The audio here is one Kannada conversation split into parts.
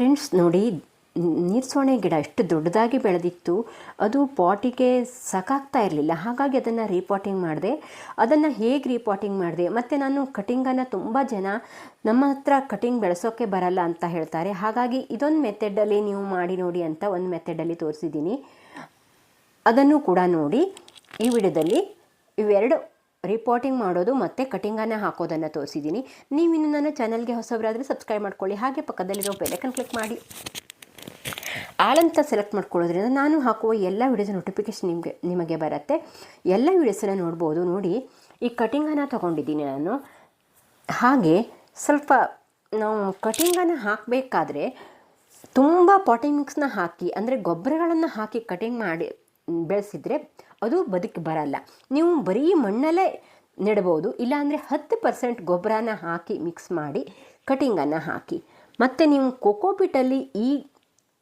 ಫ್ರೆಂಡ್ಸ್ ನೋಡಿ ನೀರ್ಸೋಣೆ ಗಿಡ ಎಷ್ಟು ದೊಡ್ಡದಾಗಿ ಬೆಳೆದಿತ್ತು, ಅದು ಪಾಟಿಗೆ ಸಾಕಾಗ್ತಾ ಇರಲಿಲ್ಲ. ಹಾಗಾಗಿ ಅದನ್ನು ರೀಪಾಟಿಂಗ್ ಮಾಡಿದೆ. ಅದನ್ನು ಹೇಗೆ ರೀಪಾಟಿಂಗ್ ಮಾಡಿದೆ? ಮತ್ತು ನಾನು ಕಟಿಂಗನ್ನು ತುಂಬ ಜನ ನಮ್ಮ ಹತ್ರ ಕಟಿಂಗ್ ಬೆಳೆಸೋಕ್ಕೆ ಬರಲ್ಲ ಅಂತ ಹೇಳ್ತಾರೆ. ಹಾಗಾಗಿ ಇದೊಂದು ಮೆಥಡಲ್ಲಿ ನೀವು ಮಾಡಿ ನೋಡಿ ಅಂತ ಒಂದು ಮೆಥಡಲ್ಲಿ ತೋರಿಸಿದ್ದೀನಿ. ಅದನ್ನು ಕೂಡ ನೋಡಿ, ಈ ವಿಡಿಯೋದಲ್ಲಿ ಇವೆರಡು ರಿಪೋರ್ಟಿಂಗ್ ಮಾಡೋದು ಮತ್ತು ಕಟಿಂಗನ್ನು ಹಾಕೋದನ್ನು ತೋರಿಸಿದ್ದೀನಿ ನೀವು ಇನ್ನು ನನ್ನ ಚಾನಲ್ಗೆ ಹೊಸಬರಾದರೆ ಸಬ್ಸ್ಕ್ರೈಬ್ ಮಾಡ್ಕೊಳ್ಳಿ. ಹಾಗೆ ಪಕ್ಕದಲ್ಲಿರೋ ಬೆಲೆಕನ್ ಕ್ಲಿಕ್ ಮಾಡಿ. ಆಳಂತ ಸೆಲೆಕ್ಟ್ ಮಾಡ್ಕೊಳ್ಳೋದ್ರಿಂದ ನಾನು ಹಾಕುವ ಎಲ್ಲ ವಿಡಿಯೋಸ್ ನೋಟಿಫಿಕೇಶನ್ ನಿಮಗೆ ನಿಮಗೆ ಬರುತ್ತೆ. ಎಲ್ಲ ವಿಡಿಯೋಸನ್ನು ನೋಡ್ಬೋದು. ನೋಡಿ, ಈ ಕಟಿಂಗನ್ನು ತೊಗೊಂಡಿದ್ದೀನಿ ನಾನು. ಹಾಗೆ ಸ್ವಲ್ಪ ನಾವು ಕಟಿಂಗನ್ನು ಹಾಕಬೇಕಾದ್ರೆ ತುಂಬ ಪಾಟಿಂಗ್ ಮಿಕ್ಸ್ನ ಹಾಕಿ, ಅಂದರೆ ಗೊಬ್ಬರಗಳನ್ನು ಹಾಕಿ ಕಟಿಂಗ್ ಮಾಡಿ ಬೆಳೆಸಿದರೆ ಅದು ಬದುಕಿ ಬರಲ್ಲ. ನೀವು ಬರೀ ಮಣ್ಣಲ್ಲೇ ನೆಡ್ಬೋದು ಇಲ್ಲಾಂದರೆ ಹತ್ತು ಪರ್ಸೆಂಟ್ ಗೊಬ್ಬರನ ಹಾಕಿ ಮಿಕ್ಸ್ ಮಾಡಿ ಕಟಿಂಗನ್ನು ಹಾಕಿ. ಮತ್ತು ನೀವು ಕೋಕೋಪಿಟಲ್ಲಿ ಈ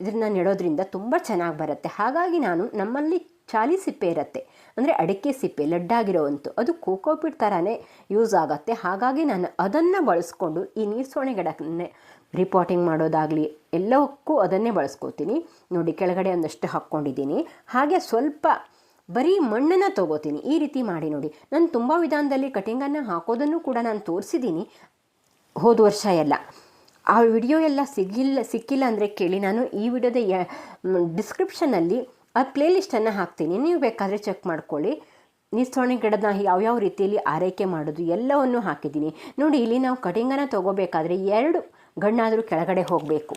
ಇದನ್ನ ನೆಡೋದ್ರಿಂದ ತುಂಬ ಚೆನ್ನಾಗಿ ಬರುತ್ತೆ. ಹಾಗಾಗಿ ನಾನು ನಮ್ಮಲ್ಲಿ ಚಾಲಿ ಸಿಪ್ಪೆ ಇರುತ್ತೆ. ಅಂದರೆ ಅಡಿಕೆ ಸಿಪ್ಪೆ ಲಡ್ಡಾಗಿರೋವಂಥ ಅದು ಕೋಕೋಪಿಟ್ ಥರನೇ ಯೂಸ್ ಆಗುತ್ತೆ. ಹಾಗಾಗಿ ನಾನು ಅದನ್ನು ಬಳಸ್ಕೊಂಡು ಈ ನೀರು ನೀರ್ಸೋಣೆ ಗಿಡಕ್ಕೆ ರಿಪೋರ್ಟಿಂಗ್ ಮಾಡೋದಾಗಲಿ ಎಲ್ಲವಕ್ಕೂ ಅದನ್ನೇ ಬಳಸ್ಕೋತೀನಿ. ನೋಡಿ, ಕೆಳಗಡೆ ಒಂದಷ್ಟು ಹಾಕ್ಕೊಂಡಿದ್ದೀನಿ. ಹಾಗೆ ಸ್ವಲ್ಪ ಬರೀ ಮಣ್ಣನ್ನು ತೊಗೋತೀನಿ. ಈ ರೀತಿ ಮಾಡಿ ನೋಡಿ. ನಾನು ತುಂಬ ವಿಧಾನದಲ್ಲಿ ಕಟಿಂಗನ್ನು ಹಾಕೋದನ್ನು ಕೂಡ ನಾನು ತೋರಿಸಿದ್ದೀನಿ. ಹೋದ ವರ್ಷ ಎಲ್ಲ. ಆ ವಿಡಿಯೋ ಎಲ್ಲ ಸಿಗಿಲ್ಲ ಸಿಕ್ಕಿಲ್ಲ ಅಂದರೆ ಕೇಳಿ. ನಾನು ಈ ವಿಡಿಯೋದ ಡಿಸ್ಕ್ರಿಪ್ಷನಲ್ಲಿ ಆ ಪ್ಲೇಲಿಸ್ಟನ್ನು ಹಾಕ್ತೀನಿ. ನೀವು ಬೇಕಾದರೆ ಚೆಕ್ ಮಾಡ್ಕೊಳ್ಳಿ. ನಿಸ್ತೋಣೆ ಗಿಡದ ಯಾವ್ಯಾವ ರೀತಿಯಲ್ಲಿ ಆರೈಕೆ ಮಾಡೋದು ಎಲ್ಲವನ್ನು ಹಾಕಿದ್ದೀನಿ. ನೋಡಿ, ಇಲ್ಲಿ ನಾವು ಕಟಿಂಗನ್ನು ತೊಗೋಬೇಕಾದ್ರೆ ಎರಡು ಗಣ್ಣಾದರೂ ಕೆಳಗಡೆ ಹೋಗಬೇಕು.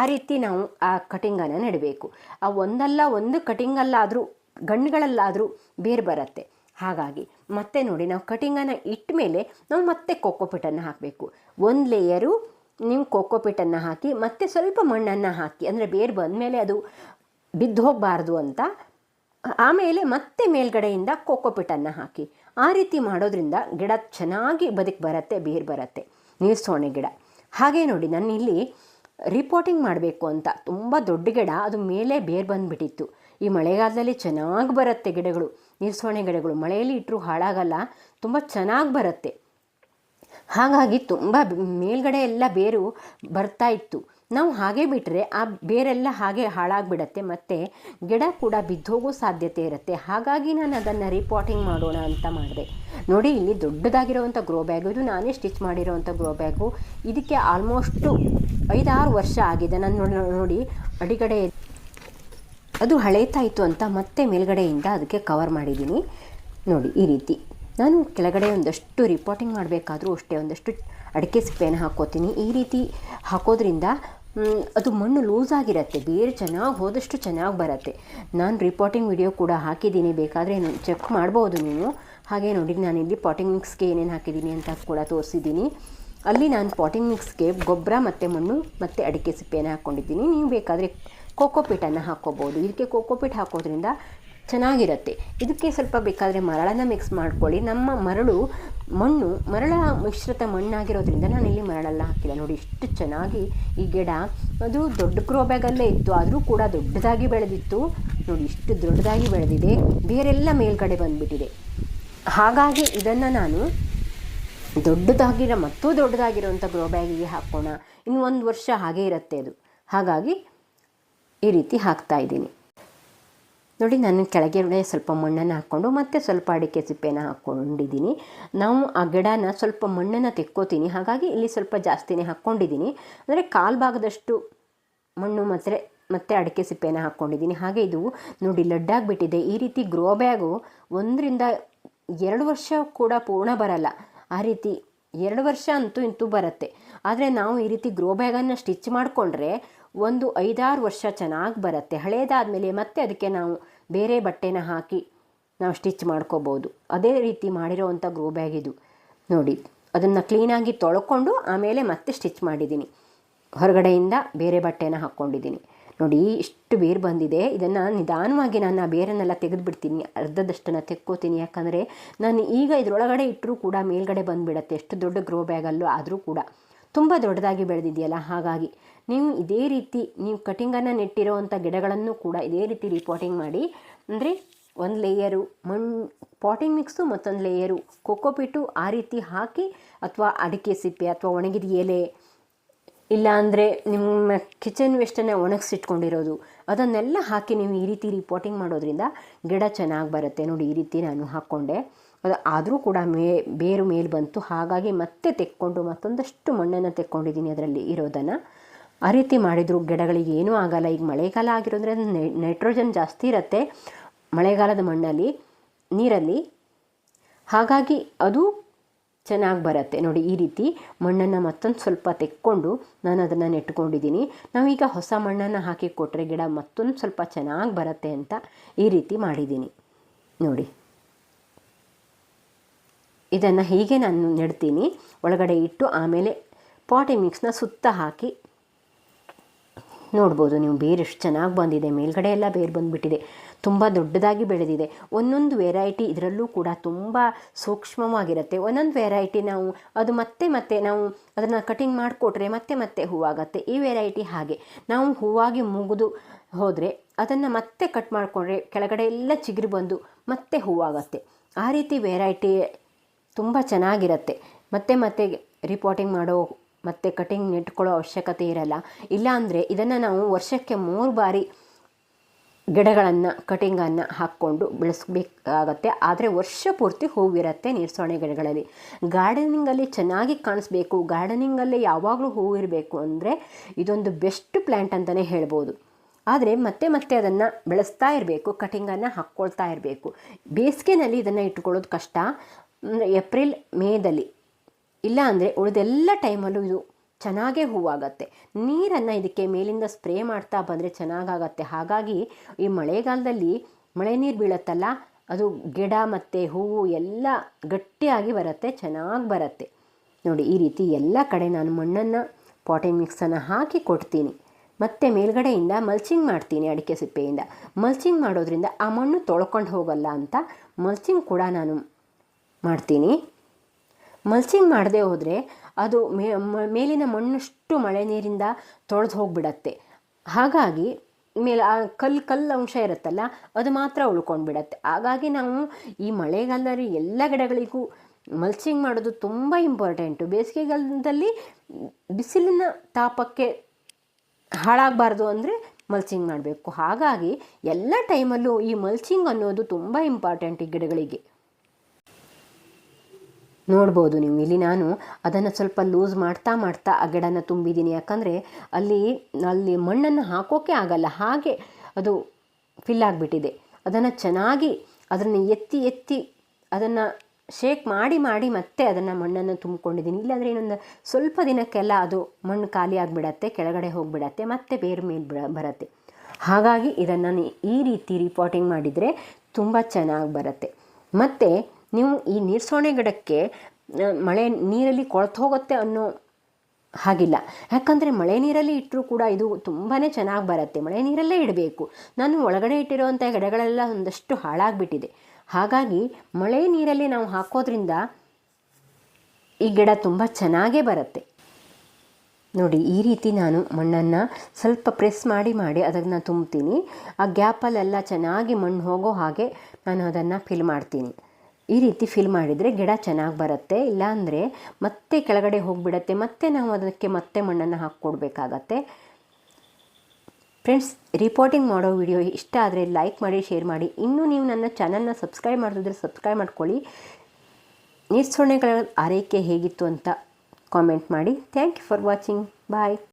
ಆ ರೀತಿ ನಾವು ಆ ಕಟಿಂಗನ್ನು ನೆಡಬೇಕು. ಆ ಒಂದಲ್ಲ ಒಂದು ಕಟಿಂಗಲ್ಲಾದರೂ ಗಣ್ಣುಗಳಲ್ಲಾದರೂ ಬೇರೆ ಬರುತ್ತೆ. ಹಾಗಾಗಿ ಮತ್ತೆ ನೋಡಿ, ನಾವು ಕಟಿಂಗನ್ನು ಇಟ್ಟ ಮೇಲೆ ನಾವು ಮತ್ತೆ ಕೋಕೋಪಿಟನ್ನು ಹಾಕಬೇಕು. ಒಂದು ಲೇಯರು ನೀವು ಕೋಕೋಪಿಟನ್ನು ಹಾಕಿ, ಮತ್ತೆ ಸ್ವಲ್ಪ ಮಣ್ಣನ್ನು ಹಾಕಿ, ಅಂದರೆ ಬೇರು ಬಂದಮೇಲೆ ಅದು ಬಿದ್ದು ಹೋಗಬಾರ್ದು ಅಂತ, ಆಮೇಲೆ ಮತ್ತೆ ಮೇಲ್ಗಡೆಯಿಂದ ಕೋಕೋಪಿಟನ್ನು ಹಾಕಿ. ಆ ರೀತಿ ಮಾಡೋದ್ರಿಂದ ಗಿಡ ಚೆನ್ನಾಗಿ ಬದುಕಿ ಬರುತ್ತೆ, ಬೇರು ಬರುತ್ತೆ. ನೀರ್ಸೋಣೆ ಗಿಡ. ಹಾಗೆ ನೋಡಿ ನಾನು ಇಲ್ಲಿ ರಿಪೋರ್ಟಿಂಗ್ ಮಾಡಬೇಕು ಅಂತ, ತುಂಬ ದೊಡ್ಡ ಗಿಡ, ಅದು ಮೇಲೆ ಬೇರು ಬಂದುಬಿಟ್ಟಿತ್ತು. ಈ ಮಳೆಗಾಲದಲ್ಲಿ ಚೆನ್ನಾಗಿ ಬರುತ್ತೆ ಗಿಡಗಳು ನಿರ್ಸೋಣೆ ಗಿಡಗಳು. ಮಳೆಯಲ್ಲಿ ಇಟ್ಟರು ಹಾಳಾಗಲ್ಲ, ತುಂಬ ಚೆನ್ನಾಗಿ ಬರುತ್ತೆ. ಹಾಗಾಗಿ ತುಂಬ ಮೇಲ್ಗಡೆ ಎಲ್ಲ ಬೇರು ಬರ್ತಾ ಇತ್ತು. ನಾವು ಹಾಗೆ ಬಿಟ್ಟರೆ ಆ ಬೇರೆಲ್ಲ ಹಾಗೆ ಹಾಳಾಗಿಬಿಡತ್ತೆ ಮತ್ತು ಗಿಡ ಕೂಡ ಬಿದ್ದೋಗೋ ಸಾಧ್ಯತೆ ಇರುತ್ತೆ. ಹಾಗಾಗಿ ನಾನು ಅದನ್ನು ರಿಪೋರ್ಟಿಂಗ್ ಮಾಡೋಣ ಅಂತ ಮಾಡಿದೆ. ನೋಡಿ, ಇಲ್ಲಿ ದೊಡ್ಡದಾಗಿರೋವಂಥ ಗ್ರೋ ಬ್ಯಾಗು ಇದು ನಾನೇ ಸ್ಟಿಚ್ ಮಾಡಿರೋವಂಥ ಗ್ರೋ ಬ್ಯಾಗು ಇದಕ್ಕೆ ಆಲ್ಮೋಸ್ಟು ಐದಾರು ವರ್ಷ ಆಗಿದೆ. ನಾನು ನೋಡಿ ನೋಡಿ, ಅಡಿಗಡೆ ಅದು ಹಳೇತಾಯಿತು ಅಂತ ಮತ್ತೆ ಮೇಲ್ಗಡೆಯಿಂದ ಅದಕ್ಕೆ ಕವರ್ ಮಾಡಿದ್ದೀನಿ. ನೋಡಿ, ಈ ರೀತಿ. ನಾನು ಕೆಳಗಡೆ ಒಂದಷ್ಟು ರಿಪೋರ್ಟಿಂಗ್ ಮಾಡಬೇಕಾದ್ರೂ ಅಷ್ಟೇ, ಒಂದಷ್ಟು ಅಡಿಕೆ ಸಿಪ್ಪೆಯನ್ನು ಹಾಕ್ಕೋತೀನಿ. ಈ ರೀತಿ ಹಾಕೋದ್ರಿಂದ ಅದು ಮಣ್ಣು ಲೂಸ್ ಆಗಿರುತ್ತೆ. ಬೇರೆ ಚೆನ್ನಾಗಿ ಹೋದಷ್ಟು ಚೆನ್ನಾಗಿ ಬರುತ್ತೆ. ನಾನು ರಿಪೋರ್ಟಿಂಗ್ ವಿಡಿಯೋ ಕೂಡ ಹಾಕಿದ್ದೀನಿ. ಬೇಕಾದರೆ ಚೆಕ್ ಮಾಡ್ಬೋದು ನೀವು. ಹಾಗೆ ನೋಡಿ ಇಲ್ಲಿ ಪಾಟಿಂಗ್ ಮಿಕ್ಸ್ಗೆ ಏನೇನು ಹಾಕಿದ್ದೀನಿ ಅಂತ ಕೂಡ ತೋರಿಸಿದ್ದೀನಿ. ಅಲ್ಲಿ ನಾನು ಪಾಟಿಂಗ್ ಮಿಕ್ಸ್ಗೆ ಗೊಬ್ಬರ ಮತ್ತು ಮಣ್ಣು ಮತ್ತು ಅಡಿಕೆ ಸಿಪ್ಪೆಯನ್ನು ಹಾಕ್ಕೊಂಡಿದ್ದೀನಿ. ನೀವು ಬೇಕಾದರೆ ಕೋಕೋಪೀಟನ್ನು ಹಾಕ್ಕೋಬೋದು. ಇದಕ್ಕೆ ಕೋಕೋಪೀಟ್ ಹಾಕೋದ್ರಿಂದ ಚೆನ್ನಾಗಿರುತ್ತೆ. ಇದಕ್ಕೆ ಸ್ವಲ್ಪ ಬೇಕಾದರೆ ಮರಳನ್ನು ಮಿಕ್ಸ್ ಮಾಡ್ಕೊಳ್ಳಿ. ನಮ್ಮ ಮರಳು ಮಣ್ಣು, ಮರಳ ಮಿಶ್ರಿತ ಮಣ್ಣಾಗಿರೋದ್ರಿಂದ ನಾನಿಲ್ಲಿ ಮರಳೆಲ್ಲ ಹಾಕಿಲ್ಲ ನೋಡಿ, ಇಷ್ಟು ಚೆನ್ನಾಗಿ ಈ ಗಿಡ, ಅದು ದೊಡ್ಡ ಕ್ರೋ ಬ್ಯಾಗಲ್ಲೇ ಇತ್ತು. ಆದರೂ ಕೂಡ ದೊಡ್ಡದಾಗಿ ಬೆಳೆದಿತ್ತು. ನೋಡಿ, ಇಷ್ಟು ದೊಡ್ಡದಾಗಿ ಬೆಳೆದಿದೆ. ಬೇರೆಲ್ಲ ಮೇಲ್ಗಡೆ ಬಂದುಬಿಟ್ಟಿದೆ. ಹಾಗಾಗಿ ಇದನ್ನು ನಾನು ದೊಡ್ಡದಾಗಿರೋ, ಮತ್ತೂ ದೊಡ್ಡದಾಗಿರೋವಂಥ ಗ್ರೋ ಬ್ಯಾಗಿಗೆ ಹಾಕೋಣ. ಇನ್ನು ಒಂದು ವರ್ಷ ಹಾಗೇ ಇರುತ್ತೆ ಅದು. ಹಾಗಾಗಿ ಈ ರೀತಿ ಹಾಕ್ತಾ ಇದ್ದೀನಿ. ನೋಡಿ, ನಾನು ಕೆಳಗೆ ಸ್ವಲ್ಪ ಮಣ್ಣನ್ನು ಹಾಕ್ಕೊಂಡು ಮತ್ತೆ ಸ್ವಲ್ಪ ಅಡಿಕೆ ಸಿಪ್ಪೆನ ಹಾಕ್ಕೊಂಡಿದ್ದೀನಿ ನಾವು ಆ ಗಿಡನ ಸ್ವಲ್ಪ ಮಣ್ಣನ್ನು ತೆಕ್ಕೋತೀನಿ. ಹಾಗಾಗಿ ಇಲ್ಲಿ ಸ್ವಲ್ಪ ಜಾಸ್ತಿನೇ ಹಾಕ್ಕೊಂಡಿದ್ದೀನಿ ಅಂದರೆ ಕಾಲು ಭಾಗದಷ್ಟು ಮಣ್ಣು ಮಾತ್ರ ಮತ್ತು ಅಡಿಕೆ ಸಿಪ್ಪೆನ ಹಾಕ್ಕೊಂಡಿದ್ದೀನಿ ಹಾಗೆ ಇದು ನೋಡಿ, ಲಡ್ಡಾಗಿಬಿಟ್ಟಿದೆ. ಈ ರೀತಿ ಗ್ರೋ ಬ್ಯಾಗು ಒಂದರಿಂದ ಎರಡು ವರ್ಷ ಕೂಡ ಪೂರ್ಣ ಬರಲ್ಲ. ಆ ರೀತಿ ಎರಡು ವರ್ಷ ಅಂತೂ ಇಂತೂ ಬರುತ್ತೆ. ಆದರೆ ನಾವು ಈ ರೀತಿ ಗ್ರೋ ಬ್ಯಾಗನ್ನು ಸ್ಟಿಚ್ ಮಾಡಿಕೊಂಡ್ರೆ ಒಂದು ಐದಾರು ವರ್ಷ ಚೆನ್ನಾಗಿ ಬರುತ್ತೆ. ಹಳೇದಾದಮೇಲೆ ಮತ್ತೆ ಅದಕ್ಕೆ ನಾವು ಬೇರೆ ಬಟ್ಟೆನ ಹಾಕಿ ನಾವು ಸ್ಟಿಚ್ ಮಾಡ್ಕೋಬೋದು. ಅದೇ ರೀತಿ ಮಾಡಿರೋವಂಥ ಗ್ರೋ ಬ್ಯಾಗ್ ಇದು. ನೋಡಿ, ಅದನ್ನು ಕ್ಲೀನಾಗಿ ತೊಳ್ಕೊಂಡು ಆಮೇಲೆ ಮತ್ತೆ ಸ್ಟಿಚ್ ಮಾಡಿದ್ದೀನಿ. ಹೊರಗಡೆಯಿಂದ ಬೇರೆ ಬಟ್ಟೆನ ಹಾಕ್ಕೊಂಡಿದ್ದೀನಿ. ನೋಡಿ, ಇಷ್ಟು ಬೇರು ಬಂದಿದೆ. ಇದನ್ನು ನಿಧಾನವಾಗಿ ನಾನು ಆ ಬೇರನ್ನೆಲ್ಲ ತೆಗೆದುಬಿಡ್ತೀನಿ. ಅರ್ಧದಷ್ಟನ್ನು ತೆಕ್ಕೋತೀನಿ. ಯಾಕಂದರೆ ನಾನು ಈಗ ಇದರೊಳಗಡೆ ಇಟ್ಟರೂ ಕೂಡ ಮೇಲ್ಗಡೆ ಬಂದುಬಿಡತ್ತೆ. ಎಷ್ಟು ದೊಡ್ಡ ಗ್ರೋ ಬ್ಯಾಗಲ್ಲೂ ಆದರೂ ಕೂಡ. ತುಂಬ ದೊಡ್ಡದಾಗಿ ಬೆಳೆದಿದೆಯಲ್ಲ? ಹಾಗಾಗಿ ನೀವು ಇದೇ ರೀತಿ ನೀವು ಕಟಿಂಗನ್ನು ನೆಟ್ಟಿರೋವಂಥ ಗಿಡಗಳನ್ನು ಕೂಡ ಇದೇ ರೀತಿ ರಿಪೋರ್ಟಿಂಗ್ ಮಾಡಿ. ಅಂದರೆ ಒಂದು ಲೇಯರು ಮಣ್ಣು ಪಾಟಿಂಗ್ ಮಿಕ್ಸು ಮತ್ತೊಂದು ಲೇಯರು ಕೊಕ್ಕೋಪಿಟ್ಟು ಆ ರೀತಿ ಹಾಕಿ ಅಥವಾ ಅಡಿಕೆ ಸಿಪ್ಪೆ ಅಥವಾ ಒಣಗಿದ ಎಲೆ, ಇಲ್ಲ ಅಂದರೆ ನಿಮ್ಮ ಕಿಚನ್ ವೇಸ್ಟನ್ನು ಒಣಗಿಸಿಟ್ಕೊಂಡಿರೋದು, ಅದನ್ನೆಲ್ಲ ಹಾಕಿ ನೀವು ಈ ರೀತಿ ರಿಪೋರ್ಟಿಂಗ್ ಮಾಡೋದ್ರಿಂದ ಗಿಡ ಚೆನ್ನಾಗಿ ಬರುತ್ತೆ. ನೋಡಿ ಈ ರೀತಿ ನಾನು ಹಾಕ್ಕೊಂಡೆ ಆದರೂ ಕೂಡ ಮೇ, ಬೇರು ಮೇಲೆ ಬಂತು. ಹಾಗಾಗಿ ಮತ್ತೆ ತೆಕ್ಕೊಂಡು ಮತ್ತೊಂದಷ್ಟು ಮಣ್ಣನ್ನು ತೆಕ್ಕೊಂಡಿದ್ದೀನಿ ಅದರಲ್ಲಿ ಇರೋದನ್ನು. ಆ ರೀತಿ ಮಾಡಿದರೂ. ಗಿಡಗಳಿಗೆ ಏನೂ ಆಗಲ್ಲ. ಈಗ ಮಳೆಗಾಲ ಆಗಿರೋದ್ರಿಂದ ನೈಟ್ರೋಜನ್ ಜಾಸ್ತಿ ಇರುತ್ತೆ ಮಳೆಗಾಲದ ಮಣ್ಣಲ್ಲಿ, ನೀರಲ್ಲಿ. ಹಾಗಾಗಿ ಅದು ಚೆನ್ನಾಗಿ ಬರುತ್ತೆ. ನೋಡಿ, ಈ ರೀತಿ ಮಣ್ಣನ್ನು ಮತ್ತೊಂದು ಸ್ವಲ್ಪ ತೆಕ್ಕೊಂಡು ನಾನು ಅದನ್ನು ನೆಟ್ಕೊಂಡಿದ್ದೀನಿ. ನಾವೀಗ ಹೊಸ ಮಣ್ಣನ್ನು ಹಾಕಿ ಕೊಟ್ಟರೆ ಗಿಡ ಮತ್ತೊಂದು ಸ್ವಲ್ಪ ಚೆನ್ನಾಗಿ ಬರುತ್ತೆ ಅಂತ ಈ ರೀತಿ ಮಾಡಿದ್ದೀನಿ. ನೋಡಿ. ಇದನ್ನು ಹೀಗೆ ನಾನು ನೆಡ್ತೀನಿ. ಒಳಗಡೆ ಇಟ್ಟು ಆಮೇಲೆ ಪಾಟಿ ಮಿಕ್ಸ್ನ ಸುತ್ತ ಹಾಕಿ ನೋಡ್ಬೋದು ನೀವು ಬೇರು ಎಷ್ಟು ಚೆನ್ನಾಗಿ ಬಂದಿದೆ. ಮೇಲ್ಗಡೆ ಎಲ್ಲ ಬೇರು ಬಂದುಬಿಟ್ಟಿದೆ. ತುಂಬ ದೊಡ್ಡದಾಗಿ ಬೆಳೆದಿದೆ. ಒಂದೊಂದು ವೆರೈಟಿ ಇದರಲ್ಲೂ ಕೂಡ ತುಂಬ ಸೂಕ್ಷ್ಮವಾಗಿರುತ್ತೆ. ಒಂದೊಂದು ವೆರೈಟಿ ನಾವು ಅದು ಮತ್ತೆ ಮತ್ತೆ ನಾವು ಅದನ್ನು ಕಟಿಂಗ್ ಮಾಡಿಕೊಟ್ರೆ ಮತ್ತೆ ಮತ್ತೆ ಹೂವಾಗತ್ತೆ. ಈ ವೆರೈಟಿ ಹಾಗೆ. ನಾವು ಹೂವಾಗಿ ಮುಗಿದು ಹೋದರೆ ಅದನ್ನು ಮತ್ತೆ ಕಟ್ ಮಾಡಿಕೊಂಡ್ರೆ ಕೆಳಗಡೆ ಎಲ್ಲ ಚಿಗುರು ಬಂದು ಮತ್ತೆ ಹೂವಾಗತ್ತೆ. ಆ ರೀತಿ ವೆರೈಟಿ ತುಂಬ ಚೆನ್ನಾಗಿರುತ್ತೆ. ಮತ್ತೆ ಮತ್ತೆ ರಿಪೋರ್ಟಿಂಗ್ ಮಾಡೋ ಮತ್ತು ಕಟಿಂಗ್ ನೆಟ್ಕೊಳ್ಳೋ ಅವಶ್ಯಕತೆ ಇರಲ್ಲ. ಇಲ್ಲಾಂದರೆ ಇದನ್ನು ನಾವು ವರ್ಷಕ್ಕೆ ಮೂರು ಬಾರಿ ಗಿಡಗಳನ್ನು ಕಟಿಂಗನ್ನು ಹಾಕ್ಕೊಂಡು ಬೆಳೆಸಬೇಕಾಗತ್ತೆ. ಆದರೆ ವರ್ಷ ಪೂರ್ತಿ ಹೂವಿರುತ್ತೆ ನೀರ್ಸೋಣೆ ಗಿಡಗಳಲ್ಲಿ. ಗಾರ್ಡನಿಂಗಲ್ಲಿ ಚೆನ್ನಾಗಿ ಕಾಣಿಸ್ಬೇಕು. ಗಾರ್ಡನಿಂಗಲ್ಲಿ ಯಾವಾಗಲೂ ಹೂವಿರಬೇಕು ಅಂದರೆ ಇದೊಂದು ಬೆಸ್ಟ್ ಪ್ಲ್ಯಾಂಟ್ ಅಂತಲೇ ಹೇಳ್ಬೋದು. ಆದರೆ ಮತ್ತೆ ಮತ್ತೆ ಅದನ್ನು ಬೆಳೆಸ್ತಾ ಇರಬೇಕು ಕಟಿಂಗನ್ನು ಹಾಕ್ಕೊಳ್ತಾ ಇರಬೇಕು. ಬೇಸಿಗೆನಲ್ಲಿ ಇದನ್ನು ಇಟ್ಕೊಳ್ಳೋದು ಕಷ್ಟ. ಏಪ್ರಿಲ್ ಮೇದಲ್ಲಿ. ಇಲ್ಲ ಅಂದರೆ ಉಳಿದೆಲ್ಲ ಟೈಮಲ್ಲೂ ಇದು ಚೆನ್ನಾಗೇ ಹೂವಾಗತ್ತೆ. ನೀರನ್ನು ಇದಕ್ಕೆ ಮೇಲಿಂದ ಸ್ಪ್ರೇ ಮಾಡ್ತಾ ಬಂದರೆ ಚೆನ್ನಾಗಾಗತ್ತೆ. ಹಾಗಾಗಿ ಈ ಮಳೆಗಾಲದಲ್ಲಿ ಮಳೆ ನೀರು ಬೀಳತ್ತಲ್ಲ, ಅದು ಗಿಡ ಮತ್ತು ಹೂವು ಎಲ್ಲ ಗಟ್ಟಿಯಾಗಿ ಬರುತ್ತೆ, ಚೆನ್ನಾಗಿ ಬರುತ್ತೆ. ನೋಡಿ, ಈ ರೀತಿ ಎಲ್ಲ ಕಡೆ ನಾನು ಮಣ್ಣನ್ನು ಪಾಟಿಂಗ್ ಮಿಕ್ಸನ್ನು ಹಾಕಿ ಕೊಡ್ತೀನಿ. ಮತ್ತು ಮೇಲ್ಗಡೆಯಿಂದ ಮಲ್ಚಿಂಗ್ ಮಾಡ್ತೀನಿ ಅಡಿಕೆ ಸಿಪ್ಪೆಯಿಂದ. ಮಲ್ಚಿಂಗ್ ಮಾಡೋದ್ರಿಂದ ಆ ಮಣ್ಣು ತೊಳ್ಕೊಂಡು ಹೋಗಲ್ಲ ಅಂತ ಮಲ್ಚಿಂಗ್ ಕೂಡ ನಾನು ಮಾಡ್ತೀನಿ. ಮಲ್ಚಿಂಗ್ ಮಾಡದೆ ಹೋದರೆ ಅದು ಮೇಲಿನ ಮಣ್ಣಷ್ಟು ಮಳೆ ನೀರಿಂದ ತೊಳೆದು ಹೋಗಿಬಿಡತ್ತೆ. ಹಾಗಾಗಿ ಮೇಲೆ, ಆ ಕಲ್ಲು ಕಲ್ಲು ಅಂಶ ಇರುತ್ತಲ್ಲ, ಅದು ಮಾತ್ರ ಉಳ್ಕೊಂಡು ಬಿಡತ್ತೆ ಹಾಗಾಗಿ ನಾವು ಈ ಮಳೆಗಾಲದಲ್ಲಿ ಎಲ್ಲ ಗಿಡಗಳಿಗೂ ಮಲ್ಚಿಂಗ್ ಮಾಡೋದು ತುಂಬ ಇಂಪಾರ್ಟೆಂಟು ಬೇಸಿಗೆಗಾಲದಲ್ಲಿ ಬಿಸಿಲಿನ ತಾಪಕ್ಕೆ ಹಾಳಾಗಬಾರ್ದು ಅಂದರೆ ಮಲ್ಚಿಂಗ್ ಮಾಡಬೇಕು. ಹಾಗಾಗಿ ಎಲ್ಲ ಟೈಮಲ್ಲೂ ಈ ಮಲ್ಚಿಂಗ್ ಅನ್ನೋದು ತುಂಬ ಇಂಪಾರ್ಟೆಂಟ್ ಈ ಗಿಡಗಳಿಗೆ. ನೋಡ್ಬೋದು ನೀವು. ಇಲ್ಲಿ ನಾನು ಅದನ್ನು ಸ್ವಲ್ಪ ಲೂಸ್ ಮಾಡ್ತಾ ಮಾಡ್ತಾ ಆ ಗಿಡನ ತುಂಬಿದ್ದೀನಿ. ಯಾಕಂದರೆ ಅಲ್ಲಿ ಅಲ್ಲಿ ಮಣ್ಣನ್ನು ಹಾಕೋಕೆ ಆಗಲ್ಲ. ಹಾಗೆ ಅದು ಫಿಲ್ ಆಗಿಬಿಟ್ಟಿದೆ. ಅದನ್ನು ಚೆನ್ನಾಗಿ ಅದನ್ನು ಎತ್ತಿ ಎತ್ತಿ ಅದನ್ನು ಶೇಕ್ ಮಾಡಿ ಮಾಡಿ ಮತ್ತೆ ಅದನ್ನು ಮಣ್ಣನ್ನು ತುಂಬಿಕೊಂಡಿದ್ದೀನಿ. ಇಲ್ಲಾಂದರೆ ಇನ್ನೊಂದು ಸ್ವಲ್ಪ ದಿನಕ್ಕೆಲ್ಲ ಅದು ಮಣ್ಣು ಖಾಲಿ ಆಗಿಬಿಡತ್ತೆ, ಕೆಳಗಡೆ ಹೋಗಿಬಿಡತ್ತೆ, ಮತ್ತೆ ಬೇರೆ ಮೇಲೆ ಬಿಡ ಬರುತ್ತೆ. ಹಾಗಾಗಿ ಇದನ್ನು ಈ ರೀತಿ ರಿಪೋರ್ಟಿಂಗ್ ಮಾಡಿದರೆ ತುಂಬ ಚೆನ್ನಾಗಿ ಬರುತ್ತೆ. ಮತ್ತು ನೀವು ಈ ನೀರ್ಸೋಣೆ ಗಿಡಕ್ಕೆ ಮಳೆ ನೀರಲ್ಲಿ ಕೊಳ್ತು ಹೋಗುತ್ತೆ ಅನ್ನೋ ಹಾಗಿಲ್ಲ. ಯಾಕಂದರೆ ಮಳೆ ನೀರಲ್ಲಿ ಇಟ್ಟರೂ ಕೂಡ ಇದು ತುಂಬಾ ಚೆನ್ನಾಗಿ ಬರುತ್ತೆ. ಮಳೆ ನೀರಲ್ಲೇ ಇಡಬೇಕು. ನಾನು ಒಳಗಡೆ ಇಟ್ಟಿರುವಂಥ ಗಿಡಗಳೆಲ್ಲ ಒಂದಷ್ಟು ಹಾಳಾಗಿಬಿಟ್ಟಿದೆ. ಹಾಗಾಗಿ ಮಳೆ ನೀರಲ್ಲಿ ನಾವು ಹಾಕೋದ್ರಿಂದ ಈ ಗಿಡ ತುಂಬ ಚೆನ್ನಾಗೇ ಬರುತ್ತೆ. ನೋಡಿ, ಈ ರೀತಿ ನಾನು ಮಣ್ಣನ್ನು ಸ್ವಲ್ಪ ಪ್ರೆಸ್ ಮಾಡಿ ಮಾಡಿ ಅದನ್ನು ತುಂಬ್ತೀನಿ ಆ ಗ್ಯಾಪಲ್ಲೆಲ್ಲ ಚೆನ್ನಾಗಿ ಮಣ್ಣು ಹೋಗೋ ಹಾಗೆ ನಾನು ಅದನ್ನು ಫಿಲ್ ಮಾಡ್ತೀನಿ. ಈ ರೀತಿ ಫಿಲ್ ಮಾಡಿದರೆ ಗಿಡ ಚೆನ್ನಾಗಿ ಬರುತ್ತೆ. ಇಲ್ಲಾಂದರೆ ಮತ್ತೆ ಕೆಳಗಡೆ ಹೋಗಿಬಿಡತ್ತೆ. ಮತ್ತೆ ನಾವು ಅದಕ್ಕೆ ಮತ್ತೆ ಮಣ್ಣನ್ನು ಹಾಕ್ಕೊಡ್ಬೇಕಾಗತ್ತೆ. ಫ್ರೆಂಡ್ಸ್ ರಿಪೋರ್ಟಿಂಗ್ ಮಾಡೋ ವಿಡಿಯೋ ಇಷ್ಟ ಆದರೆ ಲೈಕ್ ಮಾಡಿ ಶೇರ್ ಮಾಡಿ. ಇನ್ನೂ ನೀವು ನನ್ನ ಚಾನಲ್ನ ಸಬ್ಸ್ಕ್ರೈಬ್ ಮಾಡಿದ್ರೆ ಸಬ್ಸ್ಕ್ರೈಬ್ ಮಾಡ್ಕೊಳ್ಳಿ. ನೀರ್ಸೊಣೆಗಳ ಆರೈಕೆ ಹೇಗಿತ್ತು ಅಂತ ಕಾಮೆಂಟ್ ಮಾಡಿ. Thank you for watching bye